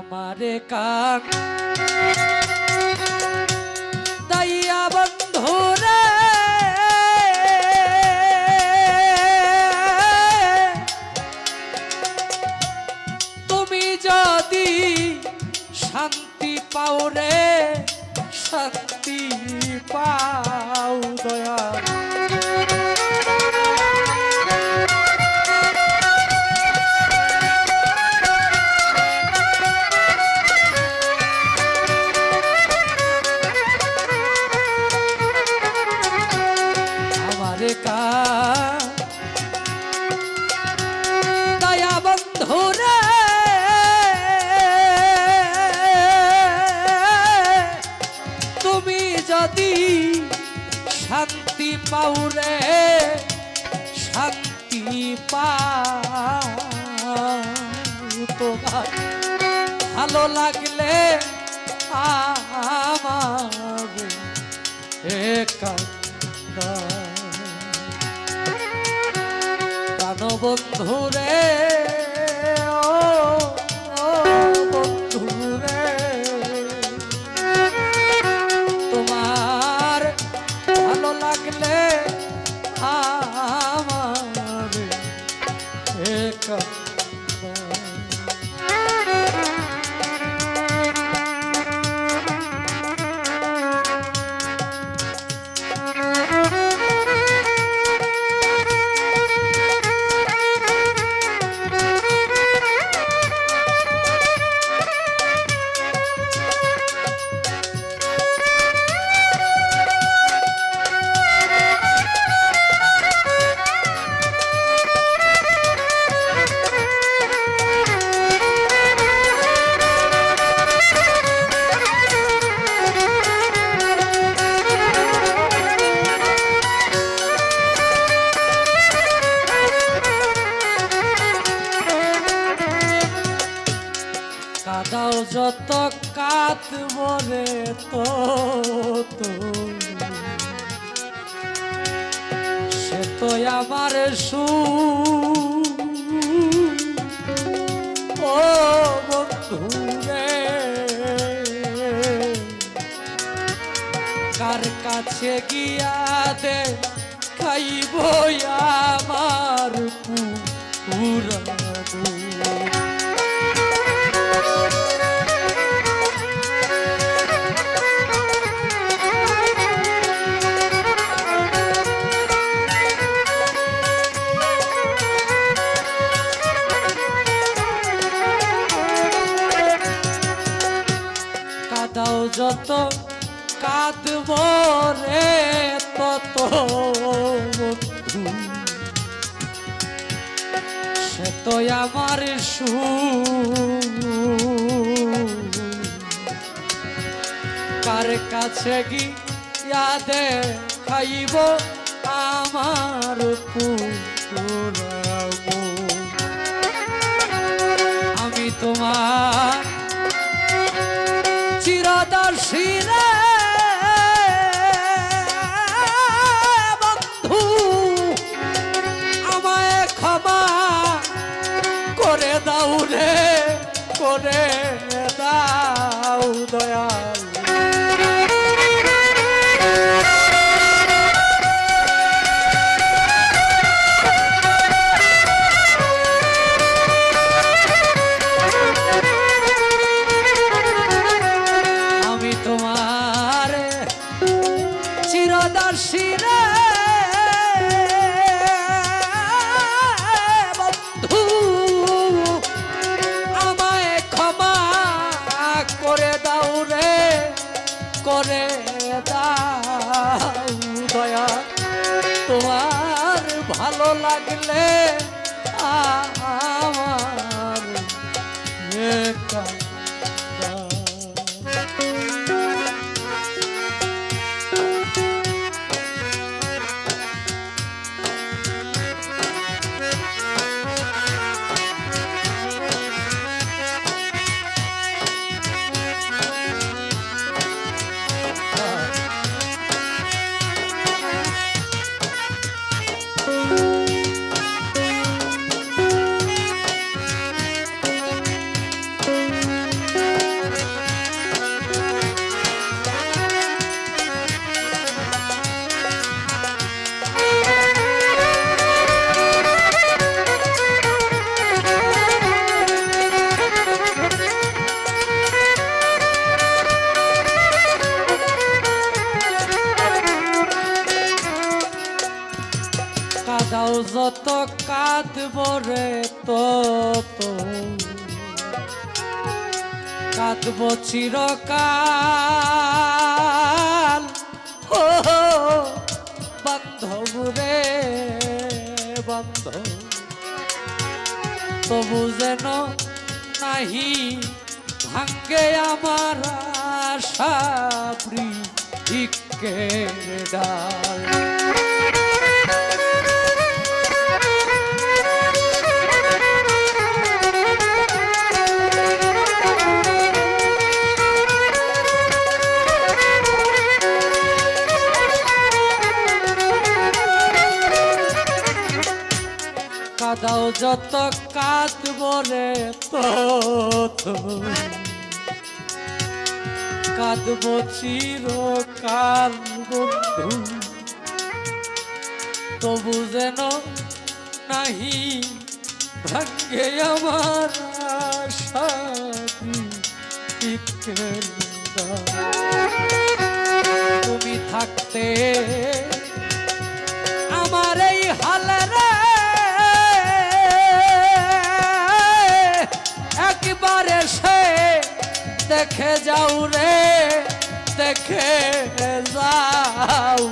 আমারে কান বন্ধুরে তুমি যদি শান্তি পাও রে শান্তি পাও তোমার। ভালো লাগলে আমার একান্তা বন্ধুরে লাগলে আমার একান্তা সে তো আমার সু কার কাছে গিয়া দে খাইব আমার পুরানো কাঁদব রে তত সে তো আমার সু কার কাছে গিয়া দে খাইব আমার পুরাবো করে দাও দয়াল। আমি তোমার চিরদর্শী রে। লাগলে আমার রে তো তো কাঁদব চিরকাল ও বান্ধব রে, বান্ধব। তবু যেন নাহি ভাঙ্গে আমার আশা বৃক্ষের ডাল কাদাও যত কাঁদব রে কাঁদব চিরকাল তবু যেন নাহি ভাগ্যে আমার। তুমি থাকতে আমার এই হালে রে একবারে সে দেখে যাও রে দেখে যাও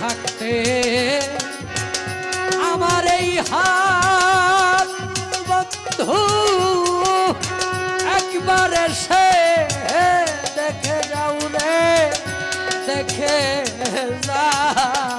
থাকতে আমার একবারে সে দেখে যাও রে দেখে যাও।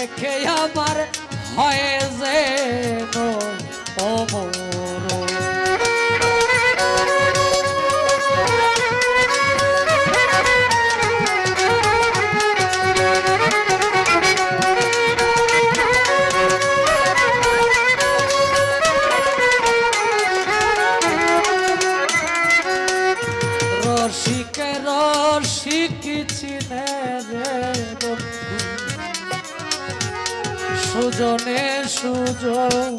রেখে আমার হয় যে অমর। সুজনে সুজন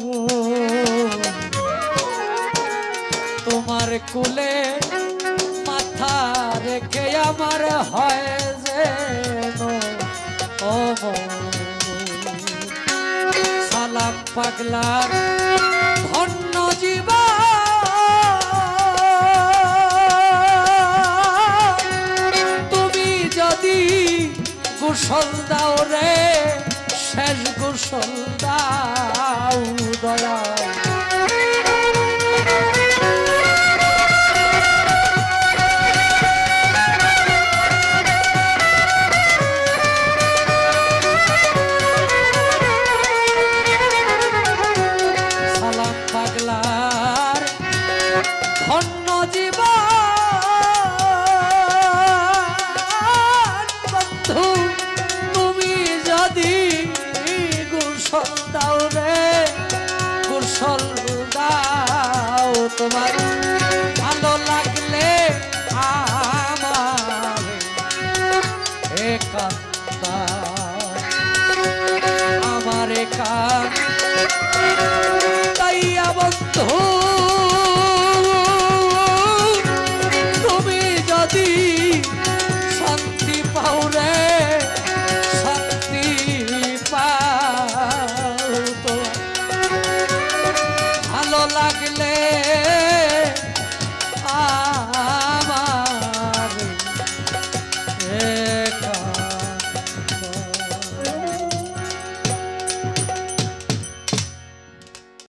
তোমার কুলে মাথা রেখে আমার হয় যে সালাম পাগলার ধন্য জীবা তুমি যদি কুশল দাও রে শেষ গোসল দাও দয়া